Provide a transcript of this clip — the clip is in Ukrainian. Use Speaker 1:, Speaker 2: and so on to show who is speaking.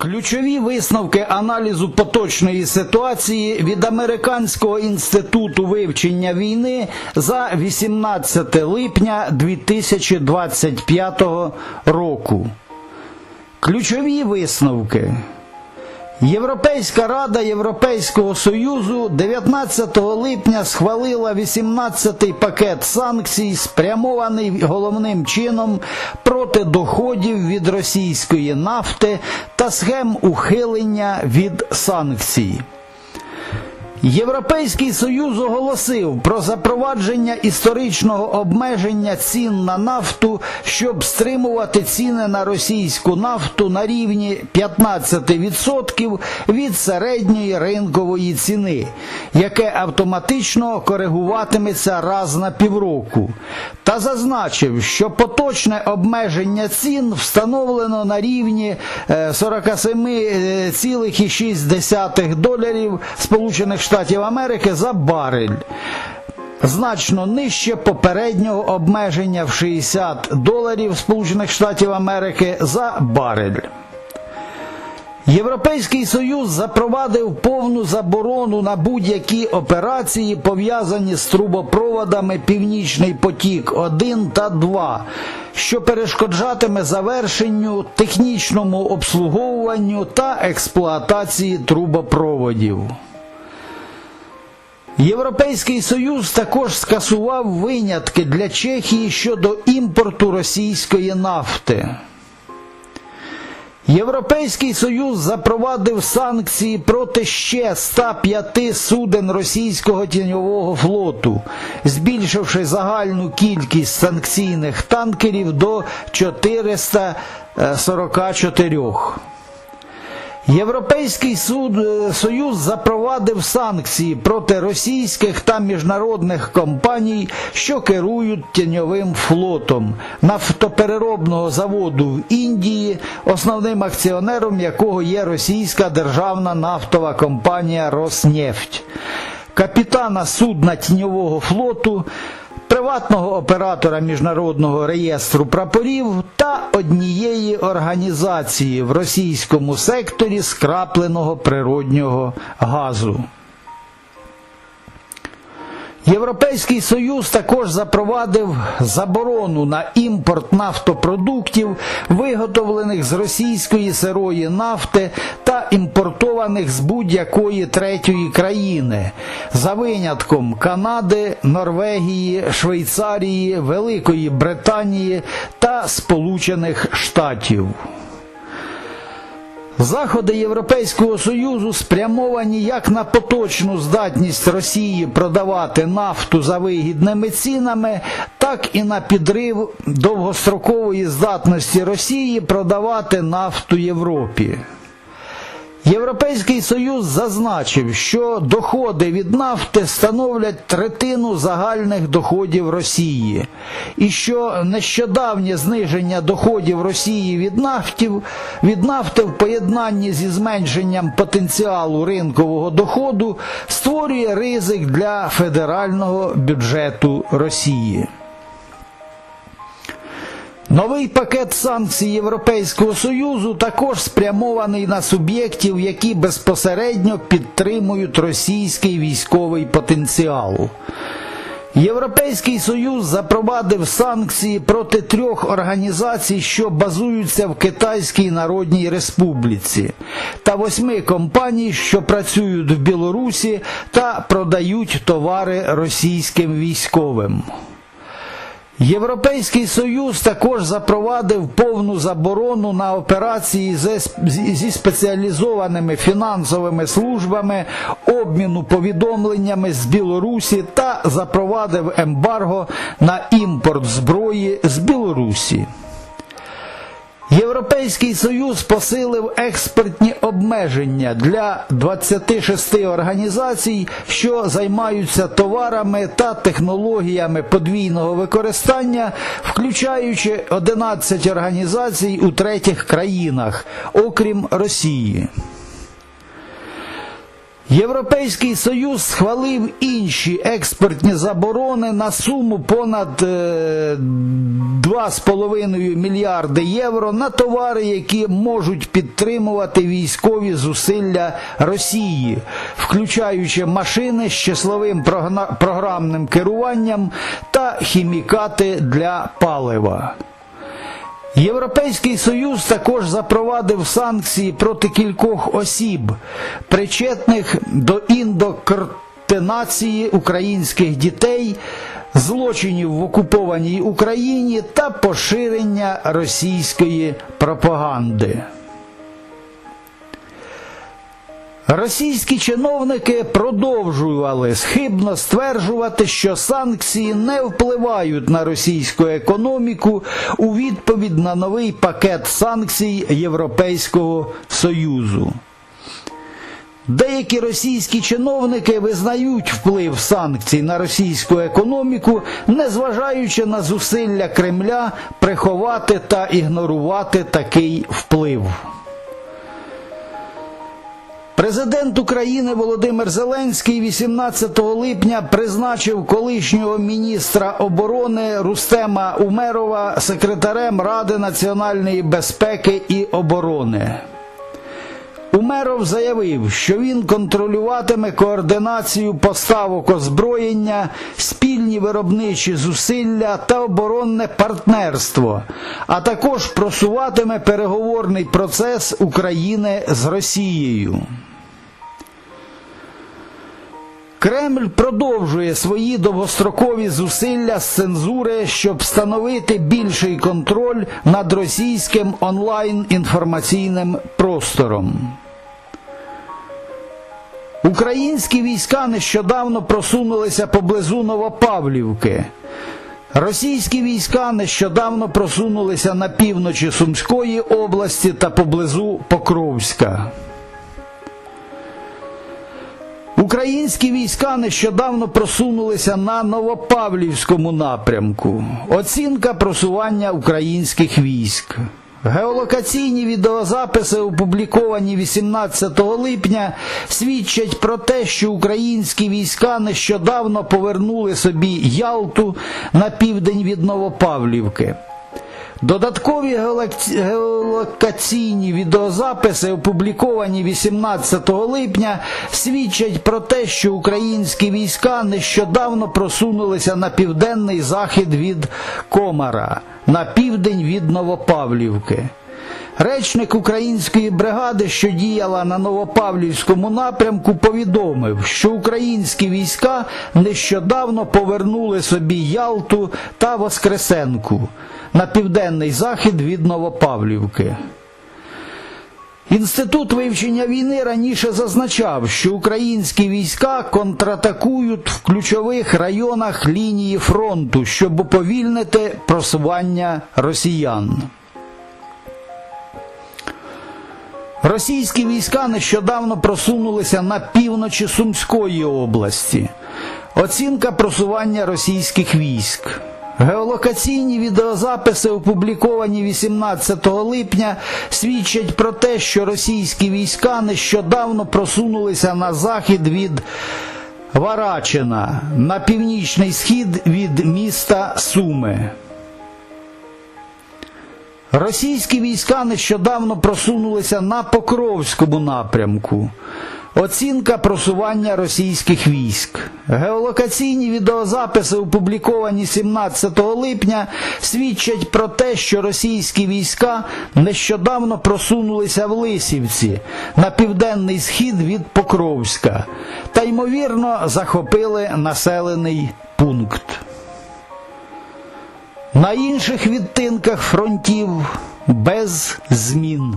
Speaker 1: Ключові висновки аналізу поточної ситуації від Американського інституту вивчення війни за 18 липня 2025 року. Ключові висновки. Європейська Рада Європейського Союзу 19 липня схвалила 18-й пакет санкцій, спрямований головним чином проти доходів від російської нафти та схем ухилення від санкцій. Європейський Союз оголосив про запровадження історичного обмеження цін на нафту, щоб стримувати ціни на російську нафту на рівні 15% від середньої ринкової ціни, яке автоматично коригуватиметься раз на півроку. Та зазначив, що поточне обмеження цін встановлено на рівні е, 47,6 доларів Сполучених Штатів Америки за барель. Значно нижче попереднього обмеження в 60 доларів Сполучених Штатів Америки за барель. Європейський Союз запровадив повну заборону на будь-які операції, пов'язані з трубопроводами Північний потік 1 та 2, що перешкоджатиме завершенню, технічному обслуговуванню та експлуатації трубопроводів. Європейський Союз також скасував винятки для Чехії щодо імпорту російської нафти. Європейський Союз запровадив санкції проти ще 105 суден російського тіньового флоту, збільшивши загальну кількість санкційних танкерів до 444. Європейський суд, е, Союз запровадив санкції проти російських та міжнародних компаній, що керують тіньовим флотом. Нафтопереробного заводу в Індії, основним акціонером якого є російська державна нафтова компанія Роснефть, капітана судна тіньового флоту приватного оператора міжнародного реєстру прапорів та однієї організації в російському секторі скрапленого природнього газу. Європейський Союз також запровадив заборону на імпорт нафтопродуктів, виготовлених з російської сирої нафти та імпортованих з будь-якої третьої країни, за винятком Канади, Норвегії, Швейцарії, Великої Британії та Сполучених Штатів. Заходи Європейського Союзу спрямовані як на поточну здатність Росії продавати нафту за вигідними цінами, так і на підрив довгострокової здатності Росії продавати нафту Європі. Європейський Союз зазначив, що доходи від нафти становлять третину загальних доходів Росії, і що нещодавнє зниження доходів Росії від нафтів від нафти в поєднанні зі зменшенням потенціалу ринкового доходу створює ризик для федерального бюджету Росії. Новий пакет санкцій Європейського Союзу також спрямований на суб'єктів, які безпосередньо підтримують російський військовий потенціал. Європейський Союз запровадив санкції проти трьох організацій, що базуються в Китайській Народній Республіці, та восьми компаній, що працюють в Білорусі та продають товари російським військовим. Європейський Союз також запровадив повну заборону на операції зі спеціалізованими фінансовими службами обміну повідомленнями з Білорусі та запровадив ембарго на імпорт зброї з Білорусі. Європейський Союз посилив експертні обмеження для 26 організацій, що займаються товарами та технологіями подвійного використання, включаючи 11 організацій у третіх країнах, окрім Росії. Європейський Союз схвалив інші експортні заборони на суму понад е, 2,5 мільярди євро на товари, які можуть підтримувати військові зусилля Росії, включаючи машини з числовим програмним керуванням та хімікати для палива. Європейський Союз також запровадив санкції проти кількох осіб, причетних до індокртинації українських дітей, злочинів в окупованій Україні та поширення російської пропаганди. Російські чиновники продовжували схибно стверджувати, що санкції не впливають на російську економіку у відповідь на новий пакет санкцій Європейського Союзу. Деякі російські чиновники визнають вплив санкцій на російську економіку, незважаючи на зусилля Кремля приховати та ігнорувати такий вплив. Президент України Володимир Зеленський 18 липня призначив колишнього міністра оборони Рустема Умерова секретарем Ради національної безпеки і оборони. Умеров заявив, що він контролюватиме координацію поставок озброєння, спільні виробничі зусилля та оборонне партнерство, а також просуватиме переговорний процес України з Росією. Кремль продовжує свої довгострокові зусилля з цензури, щоб встановити більший контроль над російським онлайн-інформаційним простором. Українські війська нещодавно просунулися поблизу Новопавлівки. Російські війська нещодавно просунулися на півночі Сумської області та поблизу Покровська. Українські війська нещодавно просунулися на Новопавлівському напрямку. Оцінка просування українських військ. Геолокаційні відеозаписи, опубліковані 18 липня, свідчать про те, що українські війська нещодавно повернули собі Ялту на південь від Новопавлівки. Додаткові геолокаційні відеозаписи, опубліковані 18 липня, свідчать про те, що українські війська нещодавно просунулися на південний захід від Комара, на південь від Новопавлівки. Речник української бригади, що діяла на Новопавлівському напрямку, повідомив, що українські війська нещодавно повернули собі Ялту та Воскресенку на південний захід від Новопавлівки. Інститут вивчення війни раніше зазначав, що українські війська контратакують в ключових районах лінії фронту, щоб уповільнити просування росіян. Російські війська нещодавно просунулися на півночі Сумської області. Оцінка просування російських військ. Геолокаційні відеозаписи, опубліковані 18 липня, свідчать про те, що російські війська нещодавно просунулися на захід від Варачина, на північний схід від міста Суми. Російські війська нещодавно просунулися на Покровському напрямку. Оцінка просування російських військ. Геолокаційні відеозаписи, опубліковані 17 липня, свідчать про те, що російські війська нещодавно просунулися в Лисівці на південний схід від Покровська та ймовірно захопили населений пункт. На інших відтинках фронтів без змін.